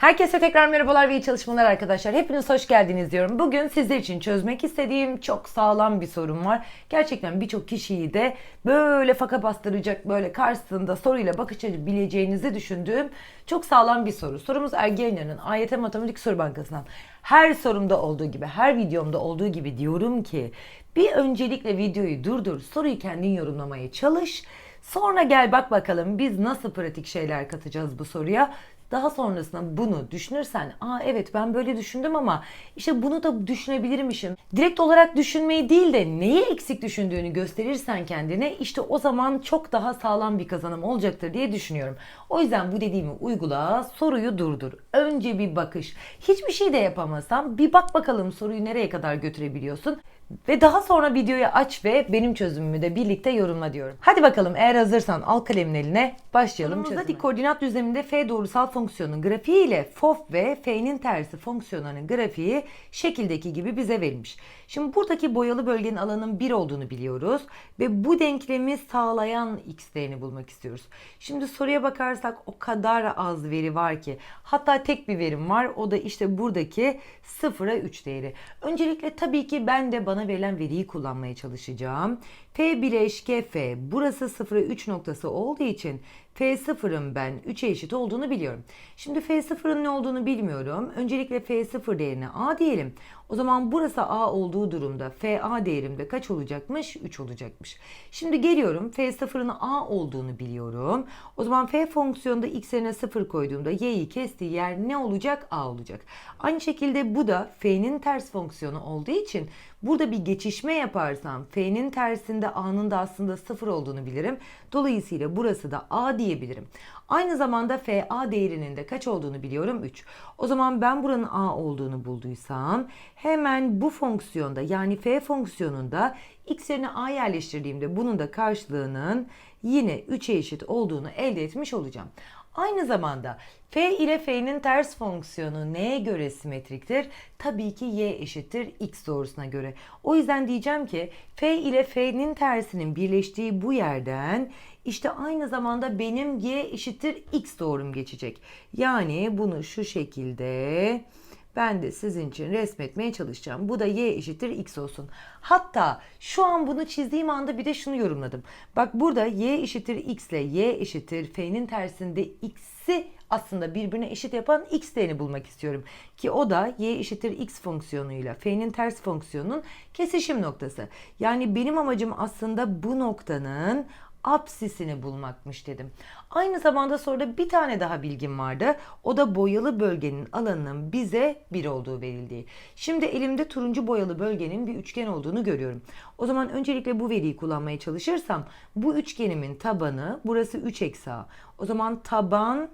Herkese tekrar merhabalar ve iyi çalışmalar arkadaşlar. Hepiniz hoş geldiniz diyorum. Bugün sizler için çözmek istediğim çok sağlam bir sorun var. Gerçekten birçok kişiyi de böyle faka bastıracak, böyle karşısında soruyla bakış açı bileceğinizi düşündüğüm çok sağlam bir soru. Sorumuz Ergenyan'ın AYT Matematik Soru Bankası'ndan. Her sorumda olduğu gibi, her videomda olduğu gibi diyorum ki bir öncelikle videoyu durdur, soruyu kendin yorumlamaya çalış. Sonra gel bak bakalım biz nasıl pratik şeyler katacağız bu soruya. Daha sonrasında bunu düşünürsen, aa evet ben böyle düşündüm ama işte bunu da düşünebilirmişim. Direkt olarak düşünmeyi değil de neyi eksik düşündüğünü gösterirsen kendine işte o zaman çok daha sağlam bir kazanım olacaktır diye düşünüyorum. O yüzden bu dediğimi uygula, soruyu durdur. Önce bir bakış. Hiçbir şey de yapamasam bir bak bakalım soruyu nereye kadar götürebiliyorsun. Ve daha sonra videoyu aç ve benim çözümümü de birlikte yorumla diyorum. Hadi bakalım eğer hazırsan al kalemin eline başlayalım Sorumuzda çözüme. koordinat düzleminde f doğrusal fonksiyonun grafiği ile fof ve f'nin tersi fonksiyonlarının grafiği şekildeki gibi bize verilmiş. Şimdi buradaki boyalı bölgenin alanının 1 olduğunu biliyoruz ve bu denklemi sağlayan x değerini bulmak istiyoruz. Şimdi soruya bakarsak o kadar az veri var ki hatta tek bir verim var o da işte buradaki 0'a 3 değeri. Öncelikle tabii ki ben de bana verilen veriyi kullanmaya çalışacağım. F bileşke F burası 0'a 3 noktası olduğu için F0'ın ben 3'e eşit olduğunu biliyorum. Şimdi F0'ın ne olduğunu bilmiyorum. Öncelikle F0 değerine A diyelim. O zaman burası A olduğu durumda FA değerimde kaç olacakmış? 3 olacakmış. Şimdi geliyorum F0'ın A olduğunu biliyorum. O zaman F fonksiyonunda x yerine 0 koyduğumda y'yi kestiği yer ne olacak? A olacak. Aynı şekilde bu da F'nin ters fonksiyonu olduğu için burada bir geçişme yaparsam F'nin tersinde A'nın da aslında 0 olduğunu bilirim. Dolayısıyla burası da A diyebilirim. Aynı zamanda FA değerinin de kaç olduğunu biliyorum 3. O zaman ben buranın A olduğunu bulduysam hemen bu fonksiyonda yani F fonksiyonunda x yerine A yerleştirdiğimde bunun da karşılığının yine 3'e eşit olduğunu elde etmiş olacağım. Aynı zamanda f ile f'nin ters fonksiyonu neye göre simetriktir? Tabii ki y eşittir x doğrusuna göre. O yüzden diyeceğim ki f ile f'nin tersinin birleştiği bu yerden işte aynı zamanda benim y eşittir x doğrum geçecek. Yani bunu şu şekilde ben de sizin için resmetmeye çalışacağım. Bu da y eşittir x olsun. Hatta şu an bunu çizdiğim anda bir de şunu yorumladım. Bak burada y eşittir x ile y eşittir f'nin tersinde x'i aslında birbirine eşit yapan x değerini bulmak istiyorum. Ki o da y eşittir x fonksiyonuyla f'nin ters fonksiyonunun kesişim noktası. Yani benim amacım aslında bu noktanın apsisini bulmakmış dedim. Aynı zamanda soruda bir tane daha bilgim vardı. O da boyalı bölgenin alanının bize 1 olduğu verildiği. Şimdi elimde turuncu boyalı bölgenin bir üçgen olduğunu görüyorum. O zaman öncelikle bu veriyi kullanmaya çalışırsam bu üçgenimin tabanı burası 3 eksi a. O zaman taban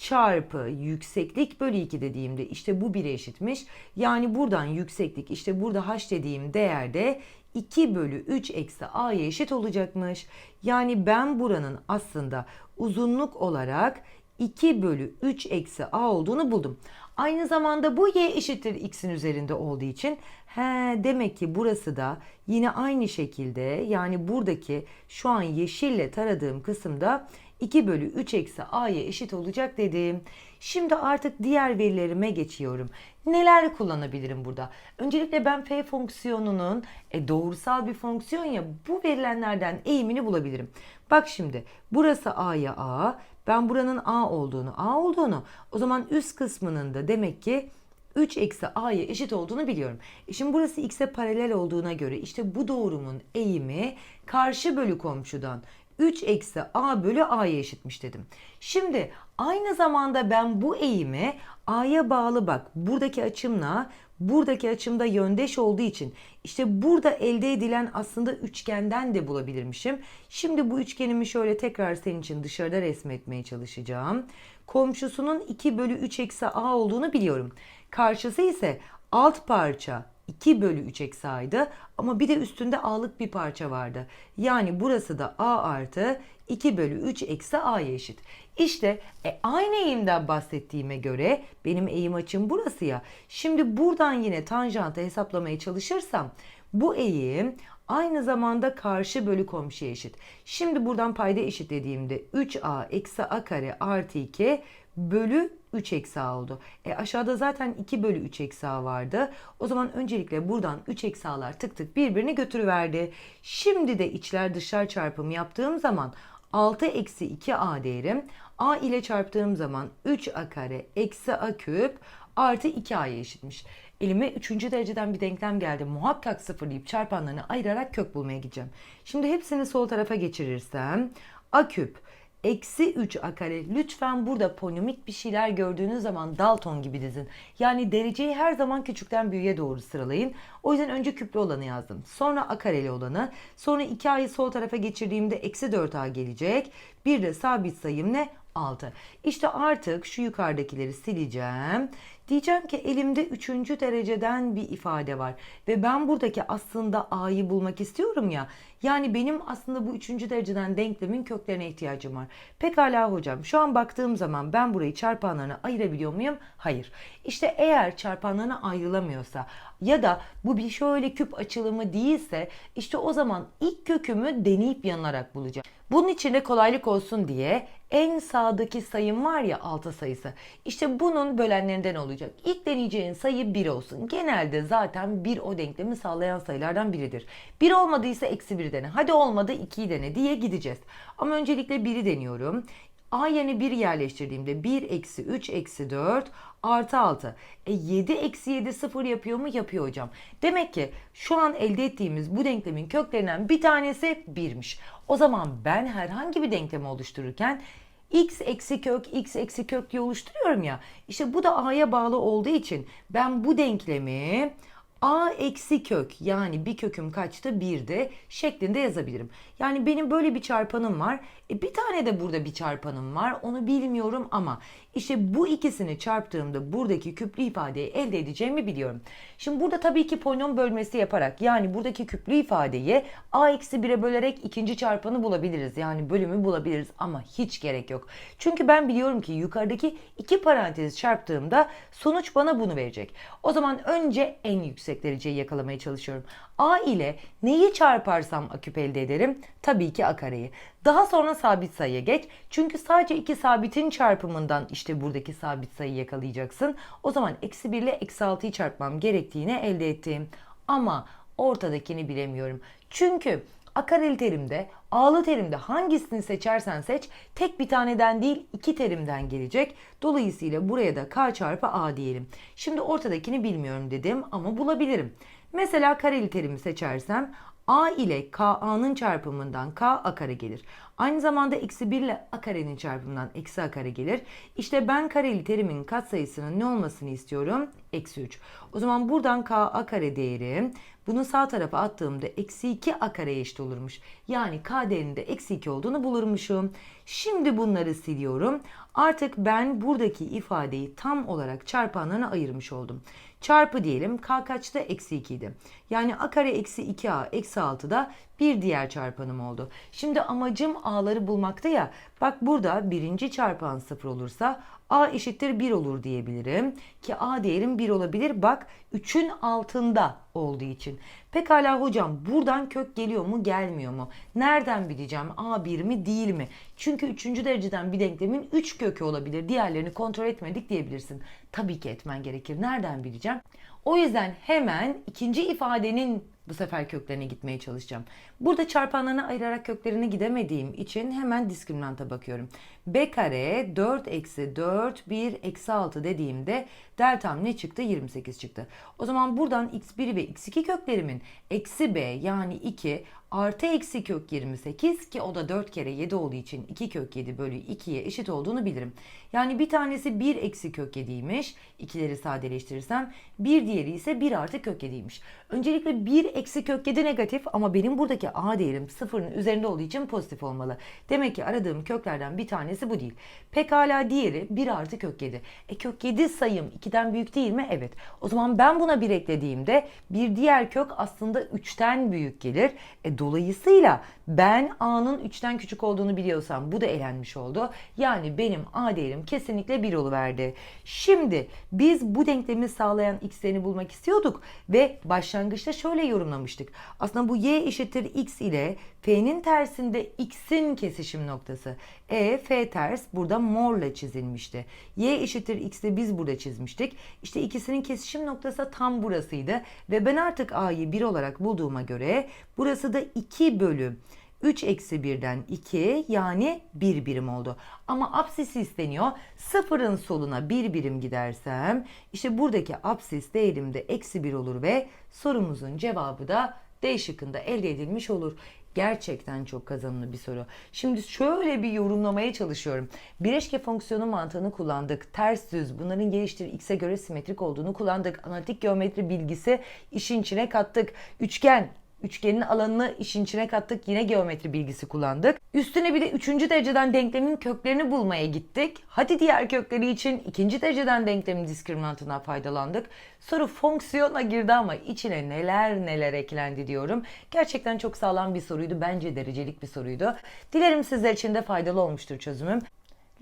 çarpı yükseklik bölü 2 dediğimde işte bu 1'e eşitmiş. Yani buradan yükseklik işte burada h dediğim değerde 2 bölü 3 eksi a'ya eşit olacakmış. Yani ben buranın aslında uzunluk olarak 2 bölü 3 eksi a olduğunu buldum. Aynı zamanda bu y eşittir x'in üzerinde olduğu için he, demek ki burası da yine aynı şekilde yani buradaki şu an yeşille taradığım kısımda 2 bölü 3 eksi a'ya eşit olacak dedim. Şimdi artık diğer verilerime geçiyorum. Neler kullanabilirim burada? Öncelikle ben f fonksiyonunun e, doğrusal bir fonksiyon ya bu verilenlerden eğimini bulabilirim. Bak şimdi burası a'ya a. Ben buranın a olduğunu a olduğunu o zaman üst kısmının da demek ki 3 eksi a'ya eşit olduğunu biliyorum. E şimdi burası x'e paralel olduğuna göre işte bu doğrumun eğimi karşı bölü komşudan 3 eksi a bölü a'ya eşitmiş dedim. Şimdi aynı zamanda ben bu eğimi a'ya bağlı bak buradaki açımla buradaki açımda yöndeş olduğu için işte burada elde edilen aslında üçgenden de bulabilirmişim. Şimdi bu üçgenimi şöyle tekrar senin için dışarıda resmetmeye çalışacağım. Komşusunun 2 bölü 3 eksi a olduğunu biliyorum. Karşısı ise alt parça 2 bölü 3 eksi a'ydı ama bir de üstünde a'lık bir parça vardı. Yani burası da a artı 2 bölü 3 eksi a'ya eşit. İşte e, aynı eğimden bahsettiğime göre benim eğim açım burası ya. Şimdi buradan yine tanjantı hesaplamaya çalışırsam bu eğim aynı zamanda karşı bölü komşuya eşit. Şimdi buradan payda eşit dediğimde 3a eksi a kare artı 2 bölü 3 eksi a oldu. E aşağıda zaten 2 bölü 3 eksi a vardı. O zaman öncelikle buradan 3 eksi a'lar tık tık birbirini götürüverdi. Şimdi de içler dışlar çarpımı yaptığım zaman 6 eksi 2a değerim a ile çarptığım zaman 3a kare eksi a küp artı 2a'ya eşitmiş. Elime 3. dereceden bir denklem geldi. Muhakkak sıfırlayıp çarpanlarını ayırarak kök bulmaya gideceğim. Şimdi hepsini sol tarafa geçirirsem a küp eksi 3 a kare. Lütfen burada polinomik bir şeyler gördüğünüz zaman Dalton gibi dizin. Yani dereceyi her zaman küçükten büyüğe doğru sıralayın. O yüzden önce küplü olanı yazdım. Sonra a kareli olanı. Sonra 2a'yı sol tarafa geçirdiğimde eksi 4a gelecek. Bir de sabit sayım ne? 6. İşte artık şu yukarıdakileri sileceğim. Diyeceğim ki elimde 3. dereceden bir ifade var. Ve ben buradaki aslında a'yı bulmak istiyorum ya. Yani benim aslında bu 3. dereceden denklemin köklerine ihtiyacım var. Pekala hocam şu an baktığım zaman ben burayı çarpanlarına ayırabiliyor muyum? Hayır. İşte eğer çarpanlarına ayrılamıyorsa ya da bu bir şöyle küp açılımı değilse işte o zaman ilk kökümü deneyip yanılarak bulacağım. Bunun için de kolaylık olsun diye en sağdaki sayım var ya alta sayısı. İşte bunun bölenlerinden olacak. İlk deneyeceğin sayı 1 olsun. Genelde zaten 1 o denklemi sağlayan sayılardan biridir. 1 olmadıysa eksi 1 dene. Hadi olmadı 2'yi dene diye gideceğiz. Ama öncelikle 1'i deniyorum. A yerine 1 yerleştirdiğimde 1 eksi 3 eksi 4 artı 6. E 7 eksi 7 0 yapıyor mu? Yapıyor hocam. Demek ki şu an elde ettiğimiz bu denklemin köklerinden bir tanesi 1'miş. O zaman ben herhangi bir denklemi oluştururken x eksi kök x eksi kök diye oluşturuyorum ya. İşte bu da a'ya bağlı olduğu için ben bu denklemi a eksi kök yani bir köküm kaçtı 1'de şeklinde yazabilirim. Yani benim böyle bir çarpanım var. E bir tane de burada bir çarpanım var. Onu bilmiyorum ama işte bu ikisini çarptığımda buradaki küplü ifadeyi elde edeceğimi biliyorum. Şimdi burada tabii ki polinom bölmesi yaparak yani buradaki küplü ifadeyi a eksi 1'e bölerek ikinci çarpanı bulabiliriz. Yani bölümü bulabiliriz ama hiç gerek yok. Çünkü ben biliyorum ki yukarıdaki iki parantezi çarptığımda sonuç bana bunu verecek. O zaman önce en yüksek dereceyi yakalamaya çalışıyorum. A ile neyi çarparsam a küp elde ederim? Tabii ki a kareyi. Daha sonra sabit sayıya geç. Çünkü sadece iki sabitin çarpımından işte buradaki sabit sayıyı yakalayacaksın. O zaman eksi 1 ile eksi 6'yı çarpmam gerektiğini elde ettim. Ama ortadakini bilemiyorum. Çünkü akareli terimde, ağlı terimde hangisini seçersen seç tek bir taneden değil iki terimden gelecek. Dolayısıyla buraya da k çarpı a diyelim. Şimdi ortadakini bilmiyorum dedim ama bulabilirim. Mesela kareli terimi seçersem a ile ka'nın çarpımından k a kare gelir. Aynı zamanda eksi 1 ile a karenin çarpımından eksi a kare gelir. İşte ben kareli terimin katsayısının ne olmasını istiyorum? Eksi 3. O zaman buradan k a kare değeri bunu sağ tarafa attığımda eksi 2 a kareye eşit olurmuş. Yani k değerinde eksi 2 olduğunu bulurmuşum. Şimdi bunları siliyorum. Artık ben buradaki ifadeyi tam olarak çarpanlarına ayırmış oldum. Çarpı diyelim k kaçtı? Eksi 2 idi. Yani a kare eksi 2a eksi 6 da bir diğer çarpanım oldu. Şimdi amacım a'ları bulmaktı ya. Bak burada birinci çarpan 0 olursa a eşittir 1 olur diyebilirim. Ki a değerim 1 olabilir. Bak 3'ün altında olduğu için. Pekala hocam buradan kök geliyor mu gelmiyor mu? Nereden bileceğim a 1 mi değil mi? Çünkü 3. dereceden bir denklemin 3 kökü olabilir. Diğerlerini kontrol etmedik diyebilirsin. Tabii ki etmen gerekir. Nereden bileceğim? O yüzden hemen ikinci ifadenin bu sefer köklerine gitmeye çalışacağım. Burada çarpanlarını ayırarak köklerine gidemediğim için hemen diskriminanta bakıyorum. B kare 4 eksi 4 1 eksi 6 dediğimde deltam ne çıktı? 28 çıktı. O zaman buradan x1 ve x2 köklerimin eksi b yani 2 artı eksi kök 28 ki o da 4 kere 7 olduğu için 2 kök 7 bölü 2'ye eşit olduğunu bilirim. Yani bir tanesi 1 eksi kök 7'ymiş. İkileri sadeleştirirsem bir diğeri ise 1 artı kök 7'ymiş. Öncelikle 1 eksi kök 7 negatif ama benim buradaki a değerim sıfırın üzerinde olduğu için pozitif olmalı. Demek ki aradığım köklerden bir tanesi bu değil. Pekala diğeri 1 artı kök 7. E kök 7 sayım 2'den büyük değil mi? Evet. O zaman ben buna 1 eklediğimde bir diğer kök aslında 3'ten büyük gelir. E dolayısıyla Ben A'nın 3'ten küçük olduğunu biliyorsam bu da elenmiş oldu. Yani benim A değerim kesinlikle 1 oluverdi. Şimdi biz bu denklemi sağlayan x'lerini bulmak istiyorduk ve başlangıçta şöyle yorumlamıştık. Aslında bu y eşittir x ile f'nin tersinde x'in kesişim noktası. E, f ters burada morla çizilmişti. Y eşittir x'de biz burada çizmiştik. İşte ikisinin kesişim noktası tam burasıydı. Ve ben artık a'yı 1 olarak bulduğuma göre burası da 2 bölü 3 eksi 1'den 2 yani 1 birim oldu. Ama apsis isteniyor. Sıfırın soluna 1 birim gidersem işte buradaki apsis değerim de eksi 1 olur ve sorumuzun cevabı da D şıkkında elde edilmiş olur. Gerçekten çok kazanımlı bir soru. Şimdi şöyle bir yorumlamaya çalışıyorum. Bileşke fonksiyonu mantığını kullandık. Ters düz bunların geliştir x'e göre simetrik olduğunu kullandık. Analitik geometri bilgisi işin içine kattık. Üçgen Üçgenin alanını işin içine kattık. Yine geometri bilgisi kullandık. Üstüne bir de üçüncü dereceden denklemin köklerini bulmaya gittik. Hadi diğer kökleri için ikinci dereceden denklemin diskriminantından faydalandık. Soru fonksiyona girdi ama içine neler neler eklendi diyorum. Gerçekten çok sağlam bir soruydu. Bence derecelik bir soruydu. Dilerim sizler için de faydalı olmuştur çözümüm.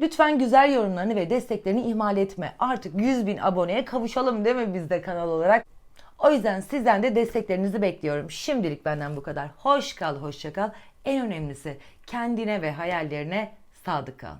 Lütfen güzel yorumlarını ve desteklerini ihmal etme. Artık 100 bin aboneye kavuşalım değil mi biz de kanal olarak? O yüzden sizden de desteklerinizi bekliyorum. Şimdilik benden bu kadar. Hoş kal, hoşça kal. En önemlisi kendine ve hayallerine sadık kal.